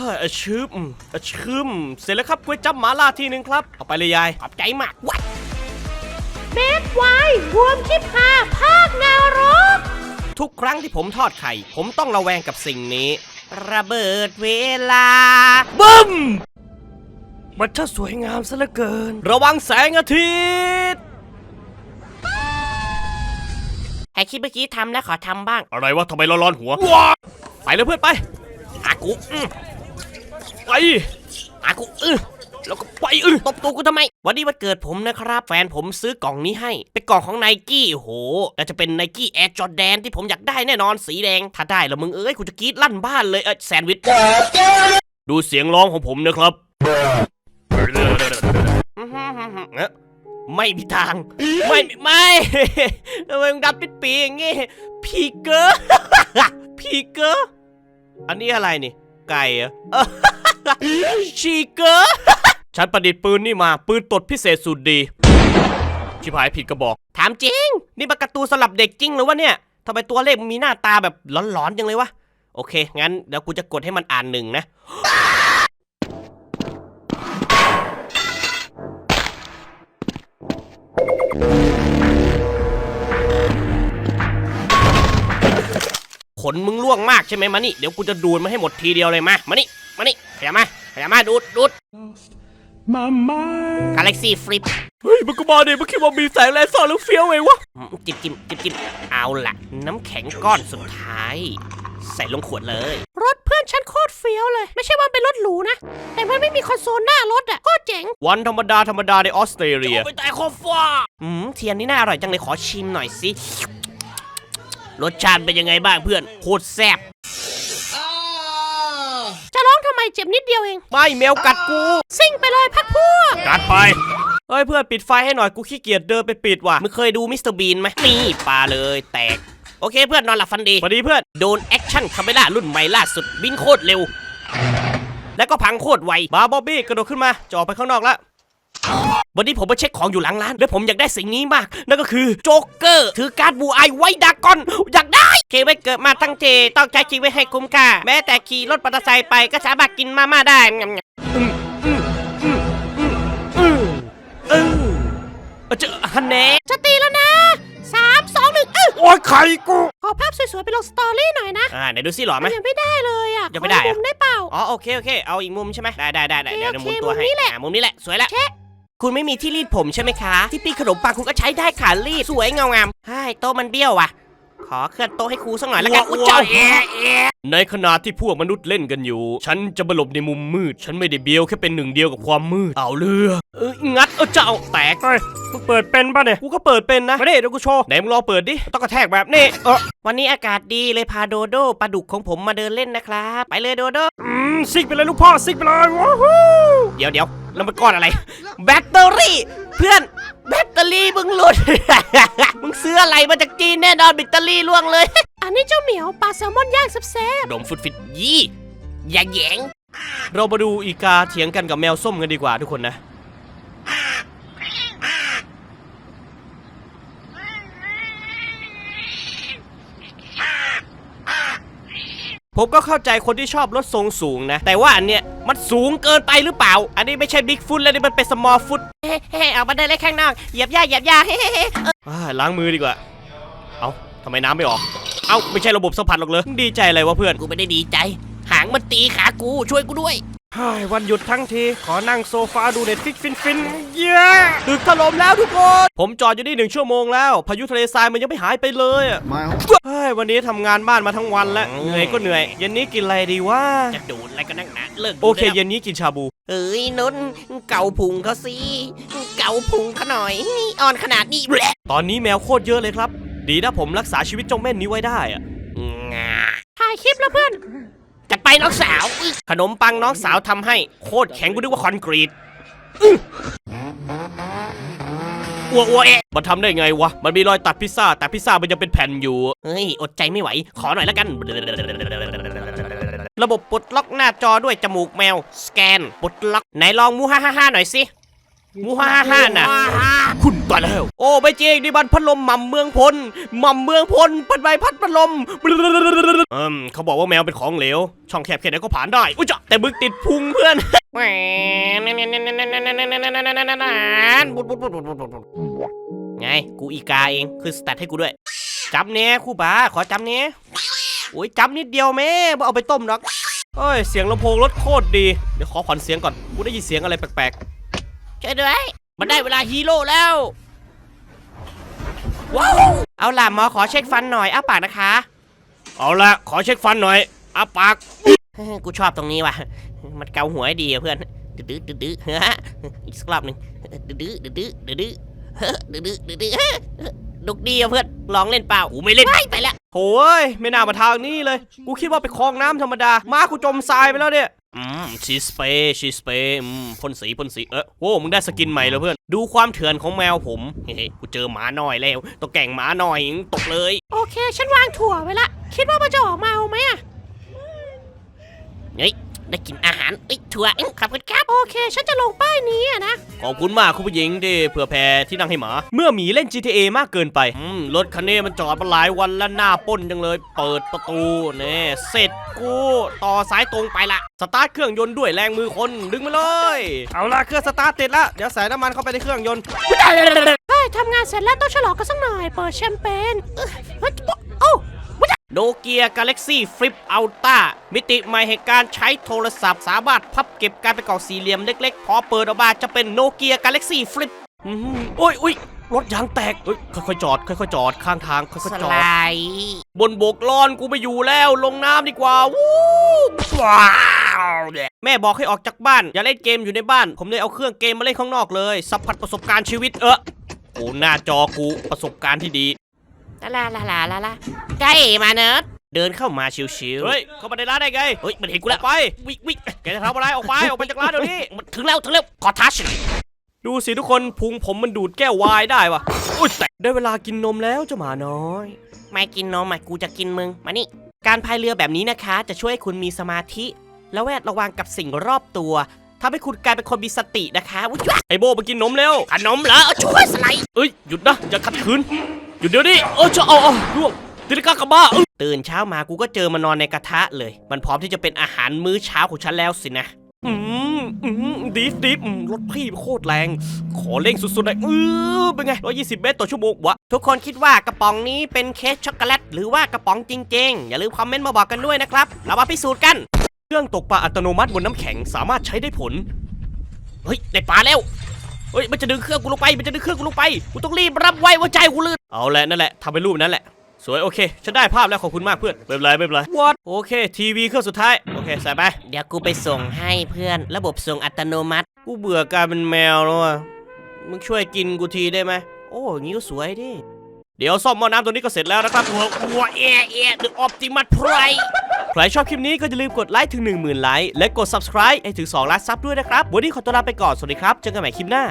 ฮ้ยอะชืบอืมอะชืมเสร็จแล้วครับก๋วยจั๊บหมาล่าทีหนึ่งครับ เอาไปเลยยาย ขอบใจมากวัดเบสไวรวมคลิปหาภาคนรก ทุกครั้งที่ผมทอดไข่ ผมต้องระแวงกับสิ่งนี้ ระเบิดเวลาบึ้มมันช่างสวยงามซะเหลือเกิน ระวังแสงอาทิตย์ ไอคลิปเมื่อกี้ทำแล้วขอทำบ้าง อะไรวะทำไมร้อนๆหัว ไปเลยเพื่อนไปอากูอืม ไปอากูอือแล้วก็ไปอือตบตัวกูทำไม วันนี้วันเกิดผมนะครับ แฟนผมซื้อกล่องนี้ให้ เป็นกล่องของไนกี้โอ้โหแล้วจะเป็นไนกี้แอร์จอร์แดนที่ผมอยากได้แน่นอนสีแดง ถ้าได้แล้วมึงเอ้ยกูจะกรีดลั่นบ้านเลยเออแซนด์วิชดูเสียงร้องของผมนะครับอื้อหือหือหือเอ๊ะไม่มีทาง ไม่ไม่ทำไมมึงดำปิดปีอย่างงี้พีเกอร์พีเกอร์อันนี้อะไรนี่ ไก่เหรอะ ชีเกอร์ ฉันประดิษฐ์ปืนนี่มา ปืนตดพิเศษสุดดี ชิบหายผิดกระบอก ถามจริง นี่มันการ์ตูนสำหรับเด็กจริงหรือวะเนี่ยทำไมตัวเลขมีหน้าตาแบบหลอนๆจังเลยวะ โอเค งั้นเดี๋ยวกูจะกดให้มันอ่านหนึ่งนะ ขนมึงล่วงมากใช่ไหมมานี่ เดี๋ยวกูจะดูดมาให้หมดทีเดียวเลยมา มานี่มานี่ ขยับมาขยับมาดูดดูด My mind. กาแล็กซี่ฟลิปเฮ้ยมันก็มาดิมันคิดว่ามีแสงแลเซอร์หรือเฟี้ยวเองวะจิบจิบจิบจิบเอาล่ะน้ำแข็งก้อนสุดท้าย ใส่ลงขวดเลย รถเพื่อนฉันโคตรเฟี้ยวเลย ไม่ใช่ว่าเป็นรถหรูนะ แต่มันไม่มีคอนโซลหน้ารถอะโคตรเจ๋ง วันธรรมดาธรรมดาในออสเตรเลียไปตายคอฟ้าอืมเทียนนี่น่าอร่อยจังเลยขอชิมหน่อยสิรสชาติเป็นยังไงบ้างเพื่อนโคตรแซ่บ เจ็บนิดเดียวเอง ไม่แมวกัดกู ซิ่งไปเลยพักพวก กัดไป เฮ้ยเพื่อนปิดไฟให้หน่อยกูขี้เกียจเดินไปปิดว่ะมึงเคยดูมิสเตอร์บีนไหมนี่ปลาเลยแตก โอเคเพื่อนนอนหลับฝันดีสวัสดีเพื่อน โดนแอคชั่นคาเมล่ารุ่นใหม่ล่าสุดบินโคตรเร็ว แล้วก็พังโคตรไวบาร์บอบบี้กระโดดขึ้นมาจะออกไปข้างนอกแล้ววันนี้ผมมาเช็คของอยู่หลังร้าน และผมอยากได้สิ่งนี้มาก นั่นก็คือโจ๊กเกอร์ ถือการ์ดบูไอไว้ดากอนอยาก ได้เคไว้เกิดมาตั้งเจต้องใช้ชีวิตให้คุ้มค่า แม้แต่ขี่รถมอเตอร์ไซค์ไปก็สามารถกินมาม่าได้งำๆอืมอืมอืมอืมอืมอืมเจอฮันแน่จะตีแล้วนะสามสองหนึ่งออโอ้ยไข่กู ขอภาพสวยๆ ไปลงสตอรี่หน่อยนะ อ่าไหนดูสิหล่อไหมยังไม่ได้เลยอะยังไม่ได้มุมได้เปล่า อ๋อโอเคโอเค เอาอีกมุมใช่ไหมได้ได้ได้ได้เดี๋ยวเดี๋ยวหมุนตัวให้มุมนี้แหละอ่ามุมนี้แหละสวยแล้วแชะคุณไม่มีที่รีดผมใช่ไหมคะ ที่ปีขนมปังคุณก็ใช้ได้ค่ะรีดสวยเงางามใช่โต๊ะมันเบี้ยวว่ะ ขอเคลื่อนโต๊ะให้ครูสักหน่อยแล้วกันว้าวอุ๊ยเจ้าแอะแอะในขณะที่พวกมนุษย์เล่นกันอยู่ ฉันจะมาหลบในมุมมืด ฉันไม่ได้เบี้ยวแค่เป็นหนึ่งเดียวกับความมืด เอาเรือเอองัดเออเจ้าแตกเลยมึงเปิดเป็นป่ะเนี่ย กูก็เปิดเป็นนะมาดิเดี๋ยวกูโชว์ไหนมึงลองเปิดดิ ต้องกระแทกแบบนี้ เออวันนี้อากาศดีเลยพาโดโดปลาดุกของผมมาเดินเล่นนะครับ ไปเลยโดโด อืมซิกไปเลยลูกพ่อซิกไปเลยว้าวเดี๋ยวเดี๋ยวแล้วมันก้อนอะไร แบตเตอรี่ เพื่อน แบตเตอรี่มึงหลุด มึงซื้ออะไรมาจากจีนแน่นอนแบตเตอรี่ล่วงเลย อันนี้เจ้าเหมียวปลาแซลมอนย่างแซ่บดมฟุตฟิตยี่อย่าแหยง เรามาดูอีกาเถียงกันกับแมวส้มกันดีกว่าทุกคนนะ ผมก็เข้าใจคนที่ชอบรถทรงสูงนะ แต่ว่าอันเนี้ยมันสูงเกินไปหรือเปล่า อันนี้ไม่ใช่บิ๊กฟุตแล้วนี่มันเป็นสมอลฟุตๆเฮ้เฮ้เอามาได้เลยข้างนอกเหยียบหญ้าเหยียบหญ้าเฮ้เฮ้เฮ้อ่าล้างมือดีกว่า เอาทำไมน้ำไม่ออก เอาไม่ใช่ระบบสัมผัสหรอกเลยมึงดีใจอะไรวะเพื่อน กูไม่ได้ดีใจ หางมันตีขากูช่วยกูด้วยเฮ้ยวันหยุดทั้งที ขอนั่งโซฟาดูเน็ตฟิกฟินฟินเย้ตึกถล่มแล้วทุกคน ผมจอดอยู่นี่หนึ่งชั่วโมงแล้ว พายุทะเลทรายมันยังไม่หายไปเลยอะ My เฮ้ยวันนี้ทำงานบ้านมาทั้งวันแล้ว เหนื่อยก็เหนื่อย เย็นนี้กินอะไรดีวะจะดูดอะไรก็นั่งนะเลิกดูโอเค ได้แล้วเย็นนี้กินชาบู เอ้ยนุนเกาพุงเขาสิเกาพุงเขาหน่อยนี่อ่อนขนาดนี้แหละตอนนี้แมวโคตรเยอะเลยครับ ดีนะผมรักษาชีวิตเจ้าเม่นนี้ไว้ได้อะ ถ่ายคลิปแล้วเพื่อน จัดไปน้องสาวขนมปังน้องสาวทำให้โคตรแข็งกูนึกว่าคอนกรีตอื้ออ้วอัวเอะมันทำได้ไงวะ มันมีรอยตัดพิซซ่า แต่พิซซ่ามันยังเป็นแผ่นอยู่ เฮ้ย อดใจไม่ไหว ขอหน่อยแล้วกัน ระบบปลดล็อกหน้าจอด้วยจมูกแมว สแกนปลดล็อกไหนลองมูฮ่าฮ่าฮ่าหน่อยสิ มูฮ่าฮ่าน่ะ คุณตายแล้ว โอ้ไม่จริงนี่มันพัดลมหม่ำเมืองพลหม่ำเมืองพลพัดใบพัดพัดลมเอืมเขาบอกว่าแมวเป็นของเหลว ช่องแคบแค่ไหนก็ผ่านได้อุ้ยจ้ะแต่มึงติดพุงเพื่อนแหมบุดบุดบุดบุดบุดบุดบุดไง กูอีกาเอง คือสแตทให้กูด้วยจำเนี้ยครู่บาขอจำเนี้ยโอ้ยจำนิดเดียวแม่บ่เอาไปต้มหรอกเอ้ย เสียงลำโพงรถโคตรดี เดี๋ยวขอผ่อนเสียงก่อน กูได้ยินเสียงอะไรแปลก ช่วยด้วยๆมันได้เวลาฮีโร่แล้ว ว้าว เอาล่ะหมอขอเช็คฟันหน่อยอ้าปากนะคะ เอาละขอเช็คฟันหน่อยอาปากกูชอบตรงนี้ว่ะ มันเกาหัวให้ดีอะเพื่อน ดื้อดื้อดื้อดื้อฮะอีกสักรอบหนึ่งดื้อดื้อดื้อดื้อดื้อเฮ้อดื้อดื้อดื้อดื้อฮะดุกดีอะเพื่อนลองเล่นเปล่ากูไม่เล่นไปไปละโถ่เอ้ยไม่น่ามาทางนี้เลย กูคิดว่าไปคลองน้ำธรรมดา มากูจมทรายไปแล้วเนี่ย อืมชีสเปย์ชีสเปย์อืมพ่นสีพ่นสีเออโอ้มึงได้สกินใหม่แล้วเพื่อน ดูความเถื่อนของแมวผมเฮ้ยกูเจอหมาหน่อยแล้วตัวแก่งหมาหน่อยตกเลย โอเค ฉันวางถั่วไว้ละ คิดว่ามันจะออกมาเอาไหมอะเฮ้ย ได้กินอาหารเอ้ยถั่วเอ้ยขอบคุณครับโอเค ฉันจะลงป้ายนี้อะนะขอบคุณมากคุณผู้หญิงที่เผื่อแผ่ที่นั่งให้หมา เมื่อหมีเล่น GTA มากเกินไปอืมรถคันนี้มันจอดมาหลายวันแล้วหน้าป้นจังเลย เปิดประตูเน่เสร็จกูต่อสายตรงไปละสตาร์ทเครื่องยนต์ด้วยแรงมือคนดึงมาเลย เอาละเครื่องสตาร์ทติดละเดี๋ยวใส่น้ำมันเข้าไปในเครื่องยนต์ เฮ้ยทำงานเสร็จแล้วต้องฉลองกันสักหน่อย เปิดแชมเปญเอ้ยเฮ้ยโอ้โน เกียกาแล็กซี่ฟลิปอัลต้ามิติใหม่แห่งการใช้โทรศัพท์สามารถพับเก็บการเป็นกล่องสี่เหลี่ยมเล็กๆ พอเปิดออกมาจะเป็นโนเกียกาแล็กซี่ฟลิปโอ้ยโอ้ยรถยางแตกเอ้ยค่อยๆจอด ค่อยๆจอดข้างทางค่อยสๆจอไลดด์บนบกร้อนกูไม่อยู่แล้วลงน้ำดีกว่าวู้ว้าวแม่บอกให้ออกจากบ้าน อย่าเล่นเกมอยู่ในบ้าน ผมเลยเอาเครื่องเกมมาเล่นข้างนอกเลย สัมผัสประสบการณ์ชีวิตเออโอ้หน้าจอกูประสบการณ์ที่ดี ลาลาลาลาลาลาใกล้มาเนิร์ดเดินเข้ามาชิวๆเฮ้ยเข้ามาในร้านได้ไงเฮ้ยมันเห็นกูแล้วไปวิวิแกจะทำอะไรออกไปออกไปจากร้านเดี๋ยวนี้มันถึงแล้วถึงแล้วขอทัชดูสิทุกคนพุงผมมันดูดแก้ววายได้วะอุ้ยแต่ได้เวลากินนมแล้วเจ้าหมาน้อย ไม่กินนมอะกูจะกินมึงมานี่การพายเรือแบบนี้นะคะ จะช่วยให้คุณมีสมาธิ และแวดระวังกับสิ่งรอบตัวทำให้คุณกลายเป็นคนมีสตินะคะวุ้ยไอโบมากินนมเร็วขนมเหรอช่วยสไลด์เอ้ยหยุดนะอย่าขัดขืน หยุดเดี๋ยวนี้เออจะเอาเอาร่วงติลิกากลับบ้าเอ้ยตื่นเช้ามากูก็เจอมันนอนในกระทะเลย มันพร้อมที่จะเป็นอาหารมื้อเช้าของฉันแล้วสินะอืมอืมดีฟดีฟอืมรถพี่โคตรแรง ขอเร่งสุดๆเลยเออเป็นไง 120 เมตรต่อชั่วโมงวะ ทุกคนคิดว่ากระป๋องนี้เป็นเค้กช็อกโกแลตหรือว่ากระป๋องจริง ๆ อย่าลืมคอมเมนต์มาบอกกันด้วยนะครับ เรามาพิสูจน์กัน เครื่องตกปลาอัตโนมัติบนน้ำแข็งสามารถใช้ได้ผล เฮ้ย ได้ปลาแล้ว เฮ้ยมันจะดึงเครื่องกูลงไป มันจะดึงเครื่องกูลงไป กูต้องรีบรับไว้ว่าใจกูลื่น เอาแหละนั่นแหละทำเป็นรูปนั้นแหละ สวยโอเค ฉันได้ภาพแล้วขอบคุณมากเพื่อนไม่เป็นไรไม่เป็นไร What โอเค ทีวีเครื่องสุดท้าย โอเคใส่ไป เดี๋ยวกูไปส่งให้เพื่อน ระบบส่งอัตโนมัติ กูเบื่อการเป็นแมวแล้วอะ มึงช่วยกินกูทีได้ไหมโอ้อย่างนี้ก็สวยดิ เดี๋ยวซ่อมหม้อน้ำตัวนี้ก็เสร็จแล้วนะครับหัวหัวเอะเอะเดอะออปติมัสไพร ใครชอบคลิปนี้ก็อย่าลืมกดไลค์ถึง 10,000 ไลค์และกด subscribe ให้ถึง2ล้านซับด้วยนะครับ วันนี้ขอตัวลาไปก่อน สวัสดีครับ เจอกันใหม่คลิปหน้า